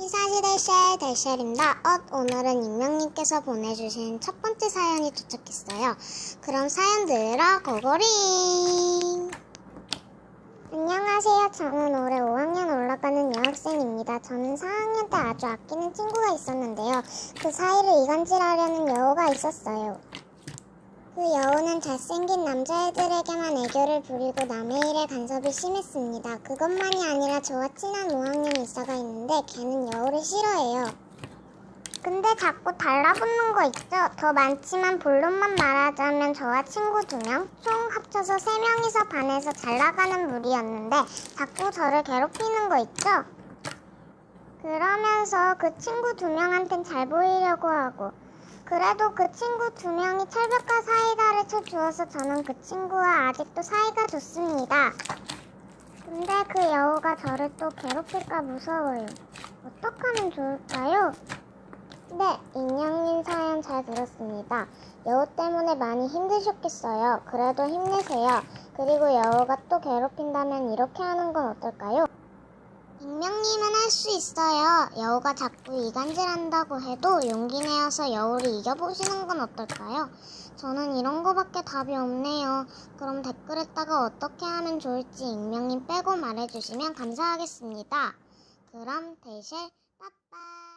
시사시대쉘 대쉘입니다. 엇, 오늘은 익명님께서 보내주신 첫 번째 사연이 도착했어요. 그럼 사연 들어 고고링! 안녕하세요. 저는 올해 5학년 올라가는 여학생입니다. 저는 4학년 때 아주 아끼는 친구가 있었는데요. 그 사이를 이간질하려는 여우가 있었어요. 그 여우는 잘생긴 남자애들에게만 애교를 부리고 남의 일에 간섭이 심했습니다. 그것만이 아니라 저와 친한 5학년 이사가 있는데 걔는 여우를 싫어해요. 근데 자꾸 달라붙는 거 있죠? 더 많지만 본론만 말하자면 저와 친구 두 명, 총 합쳐서 세 명이서 반에서 잘 나가는 무리였는데 자꾸 저를 괴롭히는 거 있죠? 그러면서 그 친구 두 명한텐 잘 보이려고 하고 그래도 그 친구 두 명이 철벽과 사이 다를 쳐주어서 저는 그 친구와 아직도 사이가 좋습니다. 근데 그 여우가 저를 또 괴롭힐까 무서워요. 어떡하면 좋을까요? 네, 인형님 사연 잘 들었습니다. 여우 때문에 많이 힘드셨겠어요. 그래도 힘내세요. 그리고 여우가 또 괴롭힌다면 이렇게 하는 건 어떨까요? 익명님은 할 수 있어요. 여우가 자꾸 이간질한다고 해도 용기 내어서 여우를 이겨보시는 건 어떨까요? 저는 이런 거밖에 답이 없네요. 그럼 댓글에다가 어떻게 하면 좋을지 익명님 빼고 말해주시면 감사하겠습니다. 그럼 대실 빠빠